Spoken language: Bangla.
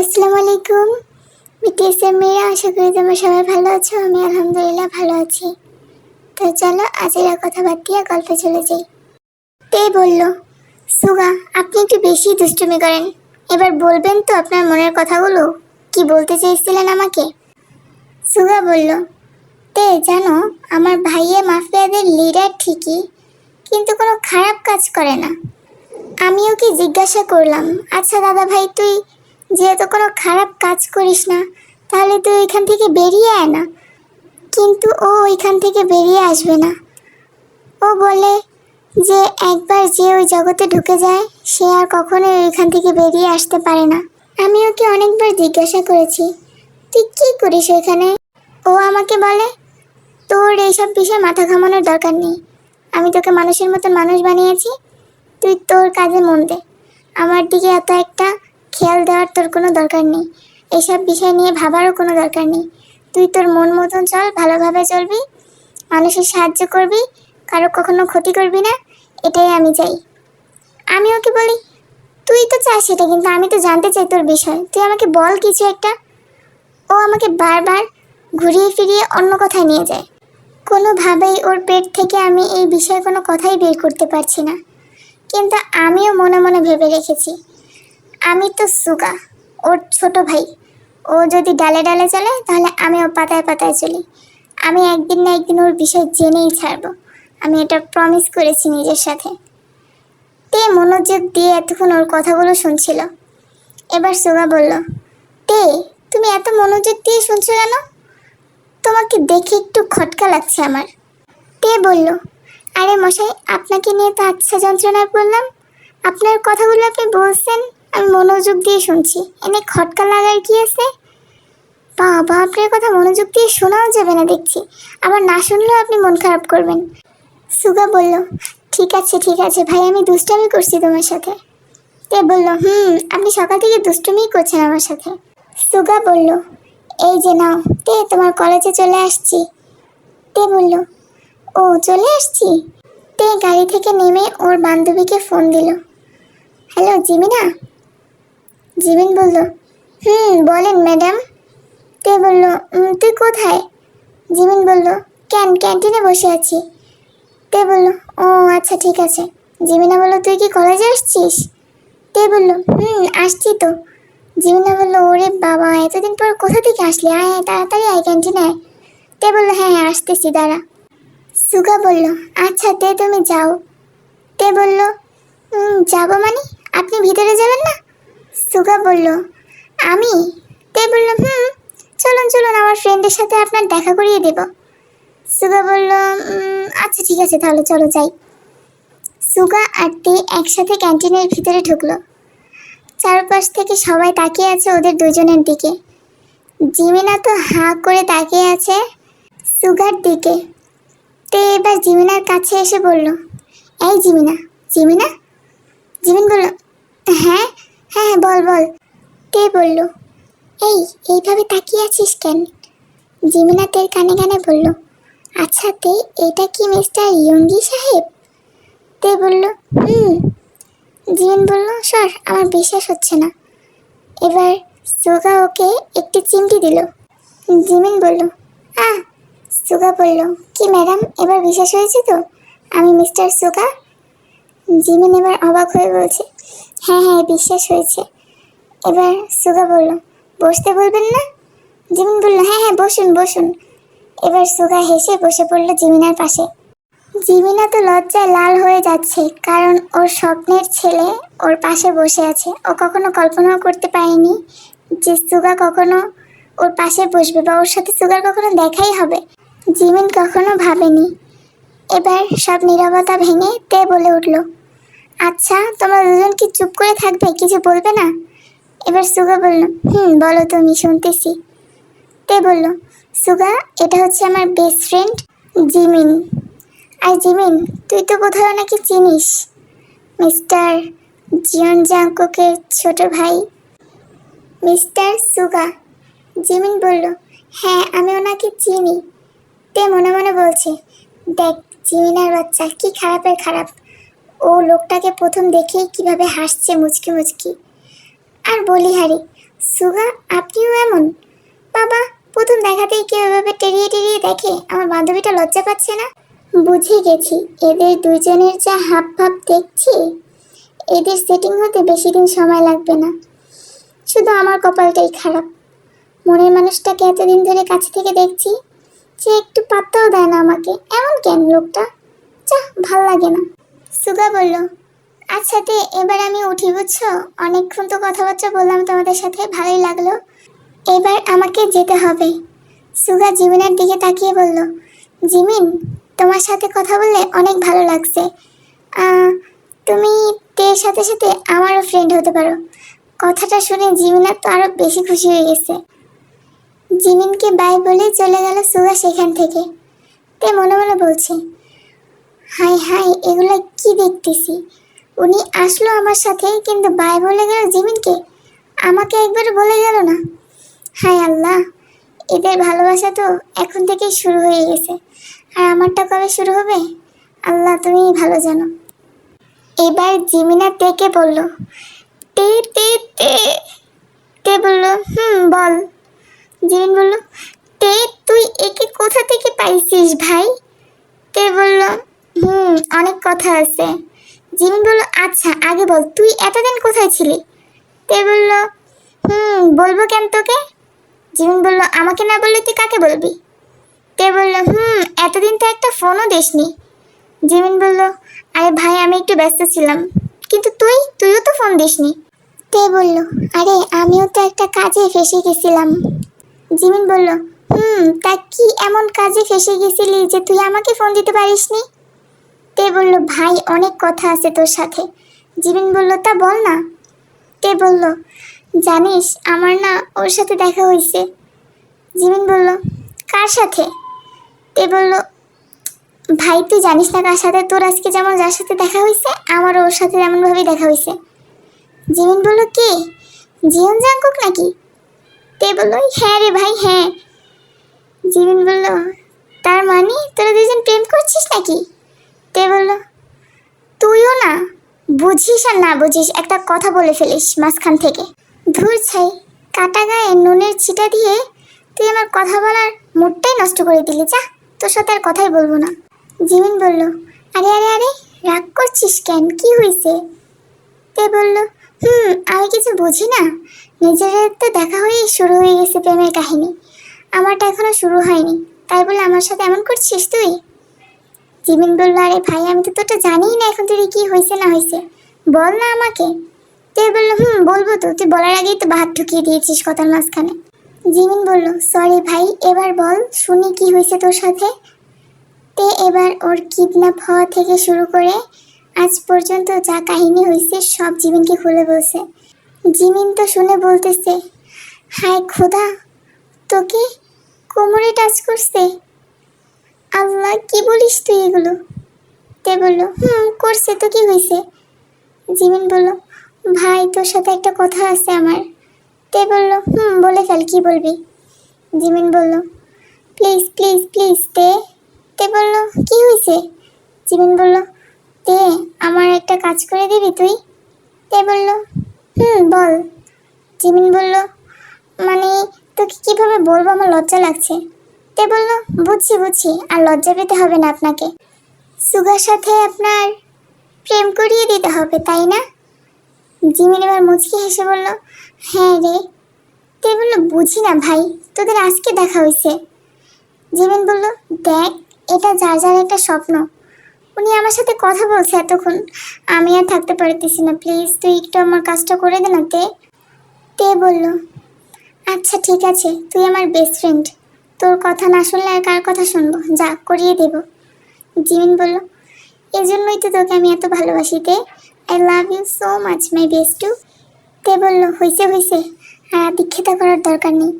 আসসালামু আলাইকুম। বিটিএসের মেয়েরা, আশা করি তোমরা সবাই ভালো আছো, আমি আলহামদুলিল্লাহ ভালো আছি। তো চলো আজের কথা বাদ দিয়ে গল্পে চলে যাই। তে বলল, সুগা, আপনি একটু বেশি দুষ্টুমি করেন। এবার বলবেন তো আপনার মনের কথাগুলো। কি বলতে চেয়েছিলেন আমাকে? সুগা বলল, তে, জানো, আমার ভাইয়ে মাফিয়াদের লিডার ঠিকই, কিন্তু কোনো খারাপ কাজ করে না। আমিও কি জিজ্ঞাসা করলাম আচ্ছা দাদা ভাই তুই যেহেতু কোনো খারাপ কাজ করিস না, তাহলে তুই ওইখান থেকে বেরিয়ে আয় না। কিন্তু ও ওইখান থেকে বেরিয়ে আসবে না। ও বলে যে একবার যে ওই জগতে ঢুকে যায়, সে আর কখনোই ওইখান থেকে বেরিয়ে আসতে পারে না। আমি ওকে অনেকবার জিজ্ঞাসা করেছি, তুই কী করিস ওইখানে? ও আমাকে বলে, তোর এইসব বিষয়ে মাথা ঘামানোর দরকার নেই। আমি তোকে মানুষের মতন মানুষ বানিয়েছি, তুই তোর কাজে মন দে। আমার দিকে এত একটা খেয়াল দেওয়ার তোর কোনো দরকার নেই। এসব বিষয় নিয়ে ভাবারও কোনো দরকার নেই। তুই তোর মন মতন চল, ভালোভাবে চলবি। মানুষের সাহায্য করবি, কারও কখনো ক্ষতি করবি না, এটাই আমি চাই। আমি ওকে বলি? তুই তো চাস সেটা কিন্তু আমি তো জানতে চাই তোর বিষয়। তুই আমাকে বল কিছু একটা। ও আমাকে বারবার ঘুরিয়ে ফিরিয়ে অন্য কথায় নিয়ে যায়। কোনোভাবেই ওর পেট থেকে আমি এই বিষয়ে কোনো কথাই বের করতে পারছি না। কিন্তু আমিও মনে মনে ভেবে রেখেছি। আমি তো সুগা, ওর ছোট ভাই। ও যদি ডালে ডালে চলে, তাহলে আমিও পাতায় পাতায় চলি। আমি একদিন না একদিন ওর বিষয় জেনেই ছাড়বো। আমি এটা প্রমিস করেছি নিজের সাথে। তে মনোযোগ দিয়ে এতক্ষণ ওর কথাগুলো শুনছিল। এবার সুগা বলল, তে, তুমি এত মনোযোগ দিয়ে শুনছো কেন? তোমাকে দেখে একটু খটকা লাগছে আমার। তে বলল, আরে মশাই, আপনাকে নিয়ে তো আচ্ছা যন্ত্রণায় পড়লাম। আপনার কথাগুলো আপনি বলছেন আমি মনোযোগ দিয়ে শুনছি। এনে খটকা লাগার কি আছে? বাবা, আপনার কথা মনোযোগ দিয়ে শোনাও যাবে না দেখছি। আবার না শুনলেও আপনি মন খারাপ করবেন। সুগা বলল, ঠিক আছে ঠিক আছে ভাই, আমি দুষ্টামি করছি তোমার সাথে। তে বলল, হুম, আপনি সকাল থেকে দুষ্টুমিই করছেন আমার সাথে। সুগা বলল, এই যে নাও, তে তোমার কলেজে চলে আসছি। তে বলল, ও, চলে আসছি? তে গাড়ি থেকে নেমে ওর বান্ধবীকে ফোন দিল, হ্যালো, জিমিনা? জিমিন বলল হুম বলেন ম্যাডাম। তে বলল তুই কোথায়? জিমিন বলল ক্যান ক্যান্টিনে বসে আছি। তে বলল ও আচ্ছা ঠিক আছে। জিমিনা বলল তুই কি কলেজে আসছিস? তে বলল হুম আসছি তো। জিমিনা বলল ওরে বাবা এতদিন পর কোথা থেকে আসলি? আয় তাড়াতাড়ি আয় ক্যান্টিনে আয়। তে বলল হ্যাঁ হ্যাঁ আসতেছি দাঁড়া। সুগা বলল আচ্ছা তে তুমি যাও। তে বলল "উম, যাব মানে? আপনি ভিতরে যাবেন না? সুগা বলল, আমি? তে বলল, হুম, চলুন চলুন, আমার ফ্রেন্ডের সাথে আপনার দেখা করিয়ে দেব। সুগা বলল আচ্ছা ঠিক আছে, তাহলে চলো যাই। সুগা আর তে একসাথে ক্যান্টিনের ভিতরে ঢুকলো। চারপাশ থেকে সবাই তাকিয়ে আছে ওদের দুজনের দিকে। জিমিনা তো হাঁ করে তাকিয়ে আছে সুগার দিকে। তে এবার জিমিনার কাছে এসে বলল, এই জিমিনা জিমিনা? জিমিন বলল হ্যাঁ হ্যাঁ হ্যাঁ বল বল। কে বলল? এই, এইভাবে তাকিয়ে আছিস কেন? জিমিনা তের কানে কানে বলল আচ্ছা তে, এটা কি মিস্টার ইয়ঙ্গি সাহেব? তে বলল, হুম। জিমিন বলল, সর, আমার বিশ্বাস হচ্ছে না। এবার সুগা ওকে একটি চিমটি দিল। জিমিন বলল, আহ! সুগা বলল, কি ম্যাডাম, এবার বিশ্বাস হয়েছে তো? আমি মিস্টার সুগা? জিমিন এবার অবাক হয়ে বলছে হ্যাঁ হ্যাঁ বিশ্বাস হয়েছে। এবার সুগা বলল, বসতে বলবেন না? জিমিন বলল হ্যাঁ হ্যাঁ বসুন বসুন। এবার সুগা হেসে বসে পড়ল জিমিনার পাশে। জিমিনা তো লজ্জায় লাল হয়ে যাচ্ছে, কারণ ওর স্বপ্নের ছেলে ওর পাশে বসে আছে। ও কখনো কল্পনাও করতে পারেনি যে সুগা কখনো ওর পাশে বসবে বা ওর সাথে সুগার কখনো দেখাই হবে। জিমিন কখনো ভাবেনি। এবার সব নীরবতা ভেঙে তে বলে উঠল আচ্ছা তোমরা দুজন কি চুপ করে থাকবে? কিছু বলবে না? এবার সুগা বলল, হুম, বলো তুমি শুনতেছি। তে বলল, সুগা, এটা হচ্ছে আমার বেস্ট ফ্রেন্ড জিমিন। আর জিমিন, তুই তো কোথাও নাকি চিনিস। মিস্টার জিয়ন জাঙ্কুকের ছোট ভাই। মিস্টার সুগা, জিমিন বলল হ্যাঁ আমি ওনাকে চিনি। তে মনে মনে বলছে, দেখ, জিমিনার বাচ্চা, কি খারাপের খারাপ। ও লোকটাকে প্রথম দেখেই কীভাবে হাসছে মুচকি মুচকি। আর বলি, হারি, সুগা, আপনিও এমন? বাবা, প্রথম দেখাতেই কেউ এভাবে টেরিয়ে টেরিয়ে দেখে আমার বান্ধবীটা লজ্জা পাচ্ছে না? বুঝে গেছি, এদের দুজনের যা হাব ভাব দেখছি, এদের সেটিং হতে বেশি দিন সময় লাগবে না। শুধু আমার কপালটাই খারাপ। মনের মানুষটাকে এতদিন ধরে কাছে থেকে দেখছি যে একটু পাত্তাও দেয় না আমাকে। এমন কেন লোকটা? যা, ভালো লাগে না। সুগা বলল আচ্ছা তে, এবার আমি উঠি, বুঝছ? অনেকক্ষণ তো কথাবার্তা বললাম তোমাদের সাথে, ভালোই লাগল। এবার আমাকে যেতে হবে। সুগা জিমিনের দিকে তাকিয়ে বলল, জিমিন, তোমার সাথে কথা বললে অনেক ভালো লাগছে। তুমি তের সাথে সাথে আমারও ফ্রেন্ড হতে পারো। কথাটা শুনে জিমিনার তো আরও বেশি খুশি হয়ে গেছে। জিমিনকে বাই বলে চলে গেল সুগা সেখান থেকে। তে মনে মনে বলছে হাই হাই, এগুলো কি দেখতেছি? উনি আসলো আমার সাথে, কিন্তু বাই বলে গেল জিমিনকে। আমাকে একবার বলে গেল না। হাই আল্লাহ, এদের ভালোবাসা তো এখন থেকেই শুরু হয়ে গেছে। আর আমারটা কবে শুরু হবে? আল্লাহ, তুমি ভালো জানো। এবার জিমিনা তেকে বলল, তে তে তে। তে বলল, হুম, বল। জিমিন বলল, তে, তুই একে কোথা থেকে পাইছিস ভাই? তে বলল হুম, অনেক কথা আছে। জিমিন বলল আচ্ছা আগে বল, তুই এতদিন কোথায় ছিলি? তে বলল, হুম, বলব কেন তোকে? জিমিন বলল, আমাকে না বললে তুই কাকে বলবি? তে বলল, হুম, এতদিন তো একটা ফোনও দিসনি। জিমিন বলল, আরে ভাই, আমি একটু ব্যস্ত ছিলাম, কিন্তু তুই, তুইও তো ফোন দিসনি। তে বলল, আরে, আমিও তো একটা কাজে ফেসে গেছিলাম। জিমিন বলল, হুম, তা কি এমন কাজে ফেসে গেছিলি যে তুই আমাকে ফোন দিতে পারিসনি? তে বলল, ভাই, অনেক কথা আছে তোর সাথে। জিমিন বলল, তা বল না। তে বলল, জানিস, আমার না ওর সাথে দেখা হয়েছে। জিমিন বলল, কার সাথে? তে বলল, ভাই, তুই জানিস না কার সাথে তোর আজকে যেমন যার সাথে দেখা হয়েছে, আমার ওর সাথে এমনভাবেই দেখা হয়েছে। জিমিন বলল, কে? জিয়ন জাঙ্কুক নাকি? তে বলল হ্যাঁ রে ভাই হ্যাঁ। জিমিন বলল, তার মানে তোরা দুজন প্রেম করছিস নাকি? তে বলল? তুইও না? বুঝিস আর না বুঝিস, একটা কথা বলে ফেলিস মাঝখান থেকে। ধুর ছাই, কাটা গায়ে নুনের ছিটা দিয়ে তুই আমার কথা বলার মুডটাই নষ্ট করে দিলি, যা। তোর সাথে আর কথাই বলব না। জিমিন বলল, আরে আরে আরে, রাগ করছিস কেন? কি হয়েছে তে বলল, হুম, আমি কিছু বুঝি না। নিজেদের তো দেখা হয়েই শুরু হয়ে গেছে প্রেমের কাহিনী। আমারটা এখনও শুরু হয়নি। তাই বলে আমার সাথে এমন করছিস তুই? জিমিন বলল আরে ভাই, আমি তো তোটা জানিই না এখন তোর কি হয়েছে না হয়েছে। বল না আমাকে। তুই বলল হুম, বলব তো। তুই বলার আগেই তো বাহাত ঠুকিয়ে দিয়েছিস কথার মাঝখানে। জিমিন বলল সরি ভাই, এবার বল, শুনি কি হয়েছে তোর সাথে? তে এবার ওর কিডন্যাপ হওয়া থেকে শুরু করে আজ পর্যন্ত যা কাহিনী হয়েছে সব জিমিনকে খুলে বলছে। জিমিন তো শুনে বলতেছে, হায় খোদা, তোকে কোমরে টাচ করছে? আল্লাহ কি বলিস তুই এগুলো? তে বলল, হুম, করছে তো, কি হয়েছে জিমিন বলল, ভাই, তোর সাথে একটা কথা আছে আমার। তে বলল, হুম, বলে ফেল, কি বলবি? জিমিন বলল, প্লিজ প্লিজ প্লিজ, তে। তে বলল, কি হয়েছে জিমিন বলল, তে, আমার একটা কাজ করে দিবি তুই? তে বলল, হুম, বল। জিমিন বলল মানে তোকে কীভাবে বলব? আমার লজ্জা লাগছে। তে বলল, বুঝছি বুঝছি, আর লজ্জা পেতে হবে না আপনাকে। সুগার সাথে আপনার প্রেম করিয়ে দিতে হবে, তাই না? জিমিন এবার মুচকি হেসে বলল হ্যাঁ রে। তে বলল, বুঝি না ভাই, তোদের আজকে দেখা হয়েছে জিমিন বলল, দেখ, এটা যার যার একটা স্বপ্ন। উনি আমার সাথে কথা বলছে এতক্ষণ। আমি আর থাকতে পারতেছি না, প্লিজ তুই একটু আমার কাজটা করে দে না তে। তে বলল আচ্ছা ঠিক আছে, তুই আমার বেস্ট ফ্রেন্ড তোর কথা না শুনলে আর কার কথা শুনব? যা, করিয়ে দেব। জিমিন বলল জন্যই তো তোকে আমি এত ভালোবাসি তে। I love you so much my best two তে বলল হয়েছে হয়েছে আর দীক্ষিতা করার দরকার নেই।